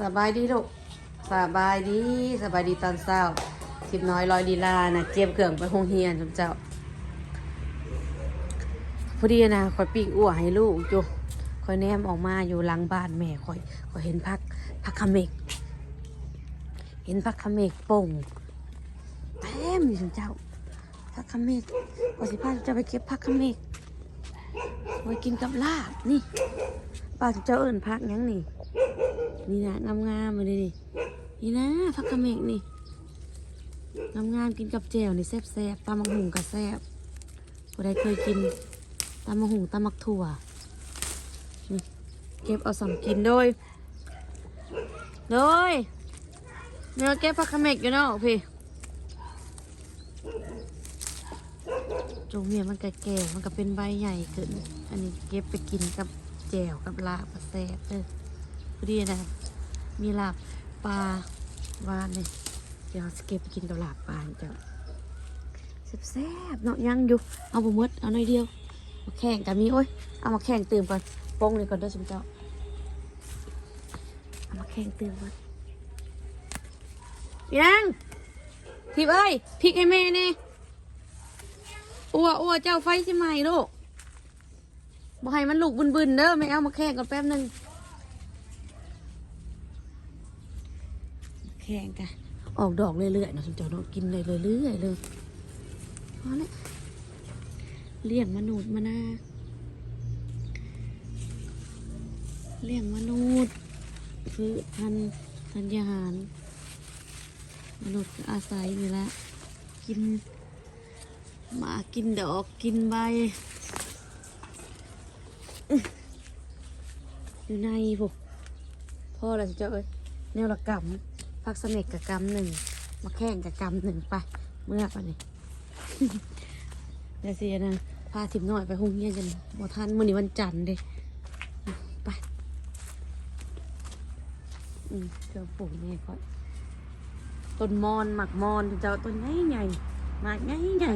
สบายดีลูกสบายดีสบายดีตอนเช้าสิบน้อยลอยลีลานะเจ็บเกื่องไปโรงเรียนจำเจ้าพอดีนะคอยปีกอ้วให้ลูกอยู่คอยแนมออกมาอยู่หลังบ้านแม่คอยคอยเห็นพักพักขะเมกเห็นพักขะเมกป่งเต็มอยู่จำเจ้าพักขะเมกกว่าสิพาจะไปเก็บพักขะเมกไว้กินกับลาบนี่ป้าเจ้าเอิญพักยังนี่ นี่นะงามงามมาเลยนี่นี่นะพักกะเมกนี่งามงามกินกับแจ่วนี่แซ่บแซ่บตำมักหุงกับแซ่บผู้ใดเคยกินตำมักหุงตำมักถั่วนี่เก็บเอาสำกินโดยโดยเนื้อเก็บพักกะเมกอยู่เนาะพี่จงเมียมันแก่มันก็เป็นใบใหญ่ขึ้นอันนี้เก็บไปกินกับแจ่วกับลาบกับแซ่บเด้อ พอดีนะมีลาบปลาวานเลยเดี๋ยวสเก็บไปกินกับลาบปลาจ้าแซ่บๆเนาะยังอยู่เอาบุมดเอาหน่อยเดียวมาแข่งกันมีโอ้ยเอามาแข่งตื่มก่อนป้งเลยก่อนเด้อสมเจ้าเอามาแข่งตื่มก่อนยังทิพย์เอ้ยพริกให้แม่นี่อ้วอ้วเจ้าไฟใช่ไหมลูกบ่ให้มันลูกบึนๆเด้อไม่เอามาแข่งก่อนแป๊บหนึง แข่งกันออกดอกเรื่อยๆนะคุณเจ้ากินเลยเรื่อยๆเลยพอแล้วเลี้ยงมนุษย์มานาเลี้ยงมนุษย์คือทันทันยาหาร มนุษย์อาศัยอยู่แล้วกินหมากินดอกกินใบ อยู่ในพวกพ่ออะไรเจ้าเอ้ยแนวละกำ พักเสม็กกับกำหนึ่งมาแข่งกับกำหนึ่งไป เมื่อก่อนนี่เดี๋ยวสินะพาทิมหน่อยไปห้องเงียนกันบ่ทันมื่อนี้วันจันทร์เด้ไปอืมเจ้าปลูกนี่ก่อนต้นมอนหมักมอนเจ้าต้นใหญ่ใหญ่หมากใหญ่ใหญ่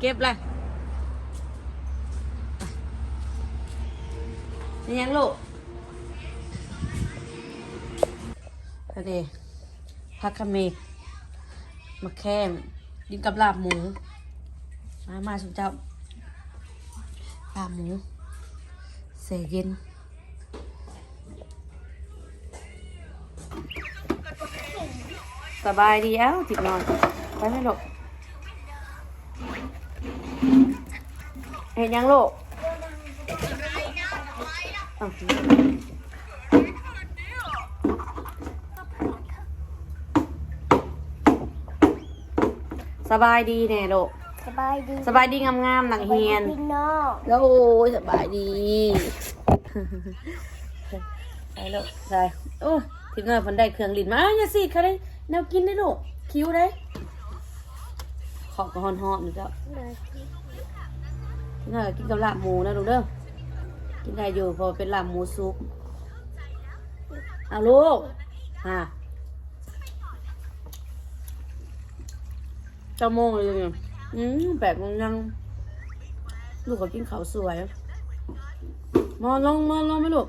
เก็บเลยไปนี่ยังลูก ก็เดผักขะเมกมาแข้งกินกับลาบหมู มามาสุเจ้าลาบหมูเสเย็นสบายดีเอ้าจิบนอน ไปไม่หลูกเห็นยังลูกอ้าว สบายดีแน่ลูกสบายดีสบายดีงามๆหนังเฮียน พี่น้องแล้วโอ้ยสบายดีไปลูกใส่โอ้ทีมงานคนได้เครื่องลิ้นมาอ้าวอย่าสิเขาได้แนวกินได้ลูกคิ้วได้ขอบกับฮอนฮอนๆนี่เจ้าทีมงานกินกับลาบหมูนะลูกเด้อกินได้อยู่เพอเป็นลาบหมูซุปเอาลูกฮะ เจ้าโมงเลยเนี่ยอืมแปดโมงยัง ลูกก็กินข้าวสวย มอนลงมอนลงไหมลูก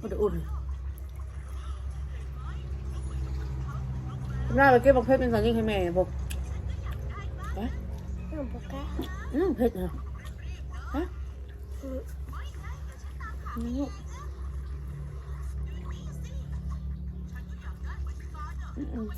อุ่นอุ่นน่าไปเก็บบักเพชรเป็นสัญญาณให้แม่บอก อืมเพชรเหรอฮะนี่ลูกอืมอืม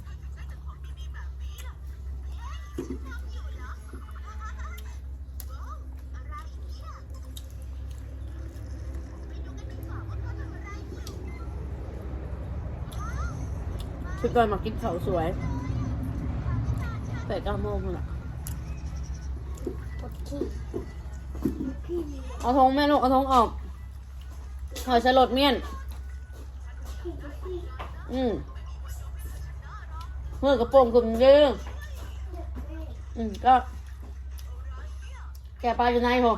พี่อยมากินเขาสวยแปดเก้าโมงน่ะ เอาทงแม่ลูกเอาทงออกหอยสลดเมี่ยน อืมเมื่อกระโปรงกึ่งยืงอืมก็ แกะปลาอยู่ในหัว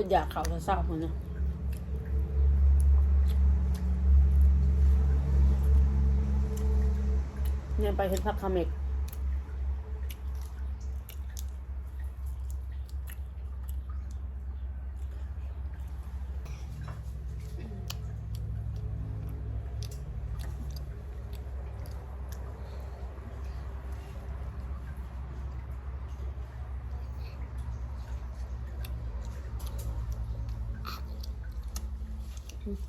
คนอยากเขาจะเศร้าคนนะเนี่ยไปเห็นพักคาเมก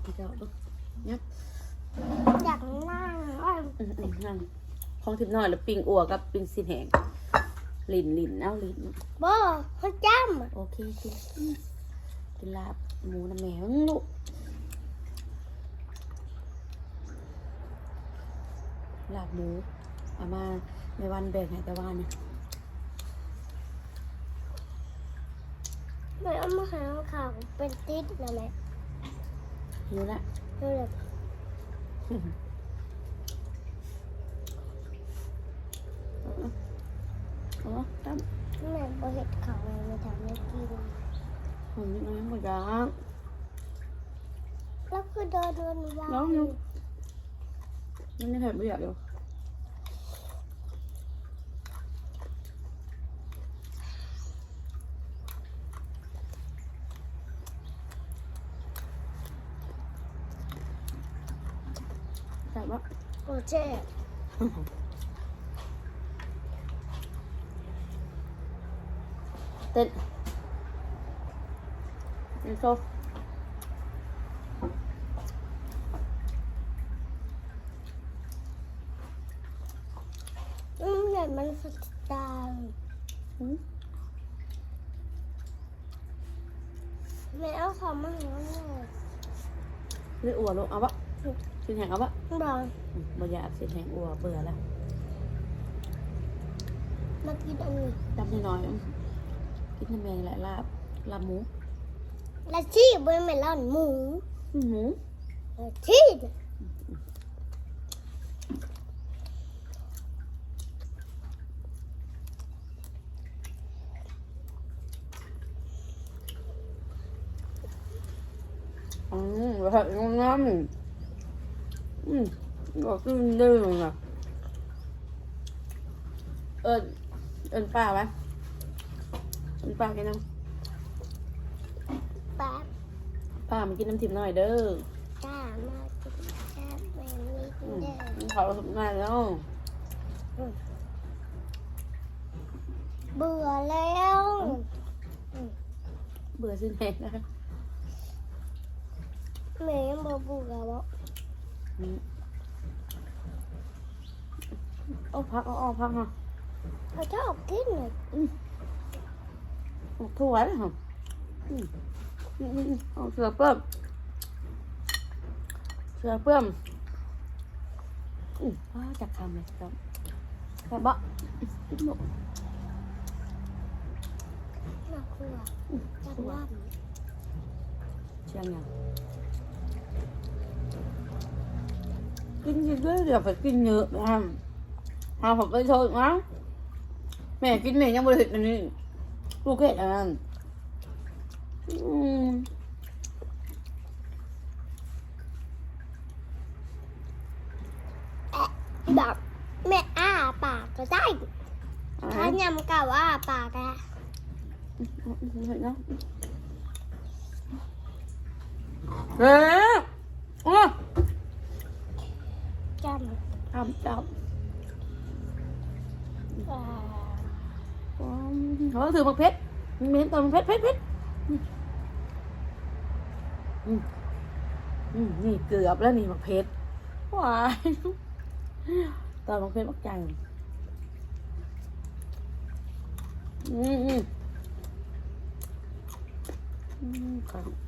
อืมเดี๋ยวดูเนี่ยอยากนั่งอ้อยอืมอืมนั่งของทิพย์น้อยแล้วปิงอัวกับปิงสินแหงลินลินเอาลินบ่เขาจโอเคกินกินลาบหมูน้ำแมวลูกลาบหมูเอามาในวันแบ่งให้แต่ว่านะำไม่เอามาหาข่าวเป็นติดนะแม่ รู้ละเดี๋ยวอ๋อตั้มแม่บ่เห็ดข่าวเลยไม่ทำไม่กินผมยังไงหมดยังแล้วคือเดินเดินวางน้องอยู่ยังไม่เห็นไม่อยากอยู่แต่ว่าโอเจ๊เต้นนี่โซ อืมเดี๋ยวมันสตาร์ อืม แม่เอาของมาให้แม่ เลือดอัวลูกเอาปะ สินแหงเอาปะบอกอืมบ่อยากสินแหงอัวเบื่อแล้วมากินอันนี้จำน้อยๆอืมกินน้ำแมงแหละลาบลาบหมูและที่บนเมลอนหมูอืมหมูและที่อืมแบบงามๆอืมก็กินได้เลยนะเอิญเอิญป้าไหมเอิญป้ากินน้แป๊บำป้ามากินน้ำทิมหน่อยเด้อจ้ามากินแค่แม่นี้อืมเด้อเขาทำงานแล้วเบื่อแล้ว เบื่อสินแหงนะแม่ยังบอกเบื่อวะอืม เอาพักเอาเอาพักฮะเขาชอบกินเลยเอาถ้วยเหรออืมอืมอืมเอาเสือเพิ่มเสือเพิ่มอืมว้าจากคำเลยครับแค่บะอืมน่ากลัวจังว่าเชียงยัง กินเยอะๆเดี๋ยวไปกินเยอะนะหาผมไปโทษนะแม่กินแม่ยั งบริสุทธิ์อันนี้ลูกเกดอันนั้นอืมแบบแม่อ้าปากก็ได้อ่าถ้ายำเก่าอ้าปากอะเห็นเนาะเอ๊ะอ๋อจทำจับำอ่าอ๋อเขาถือมักเพชรมีเห็นตัวมักเพชรเพชรเพชรนี่อืมอืมนี่เกือบแล้วนี่มักเพชรว้ายตอนมักเพชรมักใจอืมอืมอืมครับ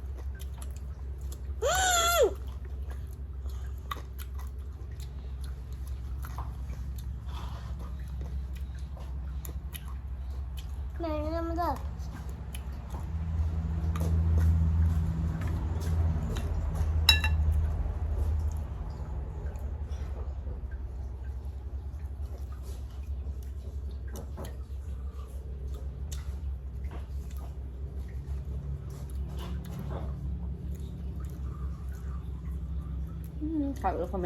ฝากคอมเม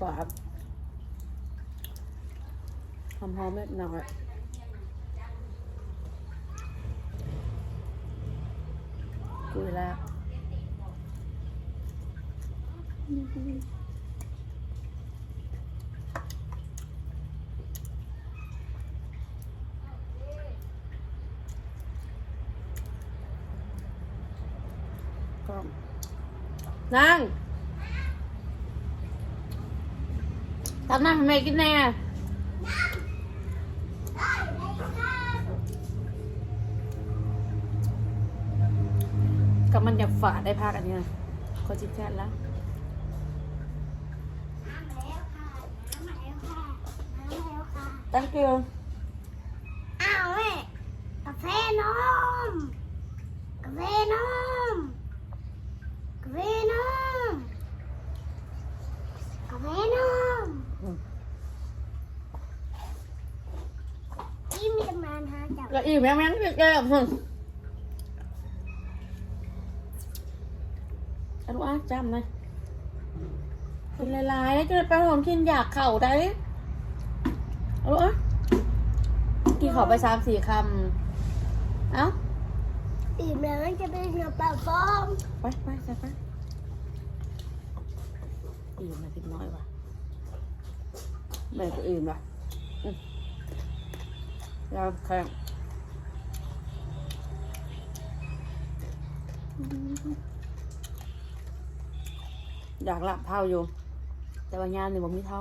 กว่าน้องลูกเนาะสวยสับสับหอมหอมเล็กน้อยกุยละก็นั่ง ทำน้ำให้แม่กินแน่กับมันอยากฝาดได้พักอันนี้นะเขาจิตแค่แล้วน้ำมาแล้วค่ะน้ำมาแล้วค่ะน้ำมาแล้วค่ะตั้งเกลียวอ้าวแม่กาแฟนมกาแฟนมกาแฟนมกาแฟนมที่มีตำนานหาจับ แล้วอีกแม่งแม่งแก่ๆหึอันว่าจำนะกินหลายๆแล้วจะได้ไปหอมกินอยากเข่าได้เอาลูกอะกินเข่าไปสามสี่คำ เอ้าอิ่มแล้วมันจะเป็นกระเป๋าฟองไปไปไปไปอิ่มนะพิดน้อยว่ะแม่ก็อิ่มว่ะอืมแล้วแข่ง อยากหลับเท่าอยู่ แต่ว่างานนี่ผมมีเท่า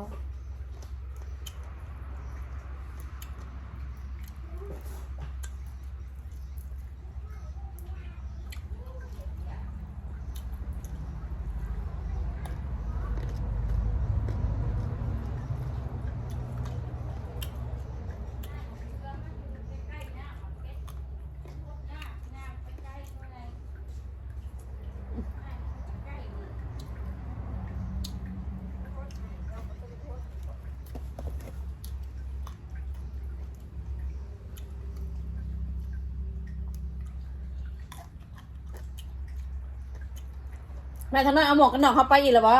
แม่ทำไมเอาหมวกกันหนอกเข้าไปอีกแล้ววะ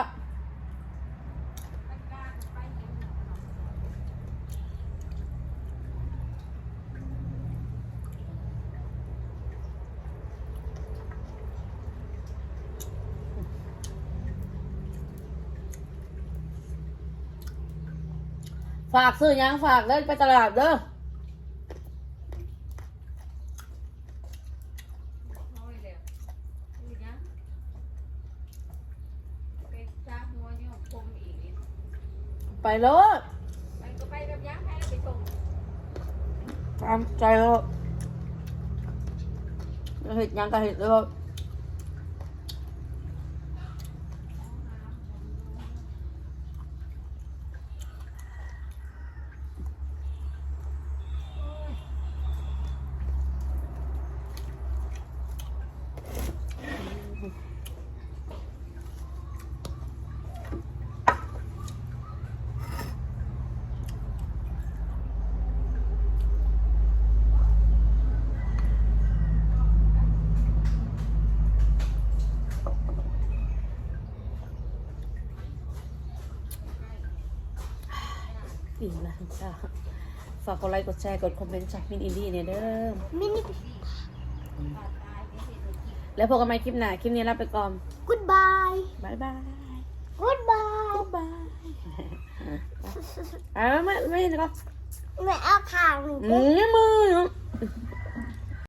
ฝากซื้อยังฝากเด้อไปตลาดเด้อ น้อยแล้วนี่นะไปจ้าหัวเนี่ยคมอีกนี่ ไปเลยไปก็ไปกับยังให้ไปส่งตามใจเลยเห็ดหยังก็เห็ดเลย อิ่มแล้วจ้าฝากกดไลค์กดแชร์กดคอมเมนต์จากมินอินดี้เนี่ยเด้อมินิแล้วพบกันใหม่คลิปหน้าคลิปนี้ลาไปก่อน กูดบายบ๊ายบาย goodbye บายเอาไม่ไม่เห็นก็แม่เอาทางหนึ่งอืมมือเนาะ